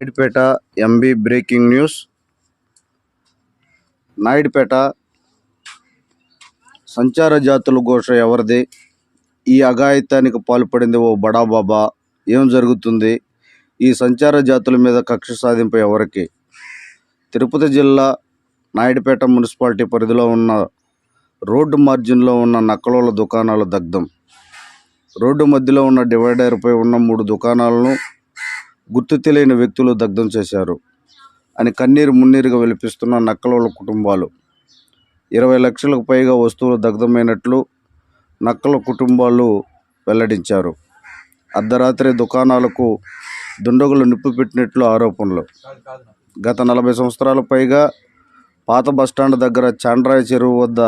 Naidupeta MB breaking news Naidupeta సంచార జాతుల ఘోష ఎవరిది? ఈ అఘాయిత్యానికి పాల్పడింది ఓ బడాబాబా ఏం జరుగుతుంది? ఈ సంచార జాతుల మీద కక్ష సాధింపు ఎవరికి? తిరుపతి జిల్లా నాయుడుపేట మున్సిపాలిటీ పరిధిలో ఉన్న రోడ్డు మార్జిన్లో ఉన్న నక్కలోల దుకాణాలు దగ్ధం. రోడ్డు మధ్యలో ఉన్న డివైడర్పై ఉన్న మూడు దుకాణాలను గుర్తు తెలియని వ్యక్తులు దగ్ధం చేశారు అని కన్నీరు మున్నీరుగా వెలిపిస్తున్న నక్కలోళ్ళ కుటుంబాలు. ఇరవై లక్షలకు పైగా వస్తువులు దగ్ధమైనట్లు నక్కల కుటుంబాలు వెల్లడించారు. అర్ధరాత్రి దుకాణాలకు దుండగులు నిప్పు పెట్టినట్లు ఆరోపణలు. గత నలభై సంవత్సరాల పైగా పాత బస్టాండ్ దగ్గర చాండ్రాయ చెరువు వద్ద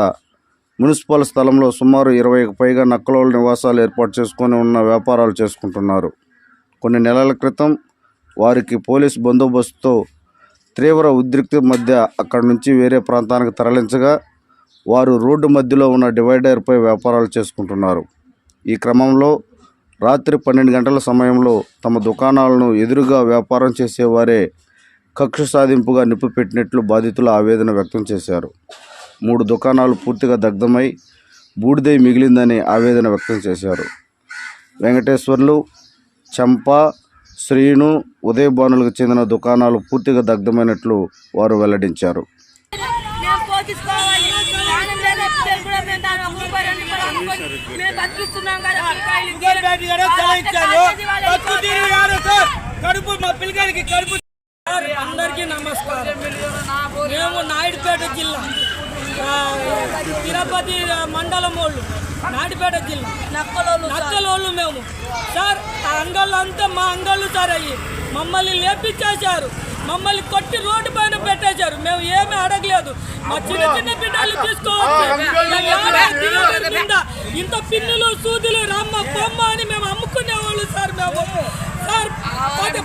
మున్సిపల్ స్థలంలో సుమారు ఇరవైకి పైగా నక్కలోళ్ళ నివాసాలు ఏర్పాటు చేసుకొని ఉన్న వ్యాపారాలు చేసుకుంటున్నారు. కొన్ని నెలల క్రితం వారికి పోలీస్ బందోబస్తుతో తీవ్ర ఉద్రిక్తి మధ్య అక్కడి నుంచి వేరే ప్రాంతానికి తరలించగా వారు రోడ్డు మధ్యలో ఉన్న డివైడర్పై వ్యాపారాలు చేసుకుంటున్నారు. ఈ క్రమంలో రాత్రి పన్నెండు గంటల సమయంలో తమ దుకాణాలను ఎదురుగా వ్యాపారం చేసేవారే కక్ష సాధింపుగా నిప్పు పెట్టినట్లు బాధితులు ఆవేదన వ్యక్తం చేశారు. మూడు దుకాణాలు పూర్తిగా దగ్ధమై బూడిదై మిగిలిందని ఆవేదన వ్యక్తం చేశారు. వెంకటేశ్వర్లు చంపా శ్రీను ఉదయభానులకు చెందిన దుకాణాలు పూర్తిగా దగ్ధమైనట్లు వారు వెల్లడించారు. కడుపు మా పిల్లగారికి కడుపు అందరికీ నమస్కారం. మేము నాయుడుపేట జిల్లా తిరుపతి మండలం వాళ్ళు. నాయుడుపేట జిల్లా. నక్కలోళ్ళు మేము. సార్ ఆ అంగళ్ళు అంతా మా అంగళ్ళు సార్ అయ్యి మమ్మల్ని లేపించేశారు. మమ్మల్ని కొట్టి రోడ్డు పైన పెట్టేశారు. మేము ఏమీ అడగలేదు. మా చిన్న చిన్న బిడ్డలు తీసుకోవచ్చు. ఇంత పిన్నులు సూదులు రమ్మ బొమ్మ అని మేము అమ్ముకునేవాళ్ళు సార్ మేము. సార్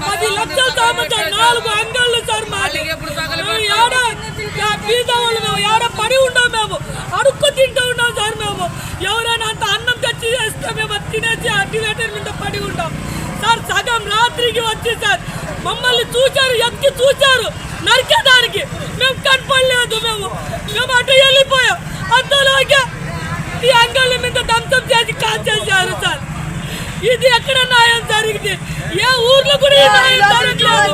పది లక్షలు సామంటారు నాలుగు అంగళ్ళు సార్ మాది. ఏడ? వాళ్ళు మేము ఏడ పడి ఉన్నాం మేము అడుక్కు తింటూ ఉన్నాం సార్ మేము ఎవరైనా అంత అన్నం తెచ్చి చేస్తే మేము తినేసి మీద పడి ఉంటాం సార్ సగం రాత్రికి వచ్చి సార్ మమ్మల్ని చూశారు ఎత్తి చూశారు నరికేదానికి మేము కనపడలేదు మేము. మేము అటు వెళ్ళిపోయాం. అంతలోకే ఈ అంగళ్ళ మీద దంతం చేసి కాల్ చేశారు సార్. ఇది ఎక్కడ న్యాయం జరిగింది? ఏ ఊర్లో కూడా న్యాయం జరగలేదు.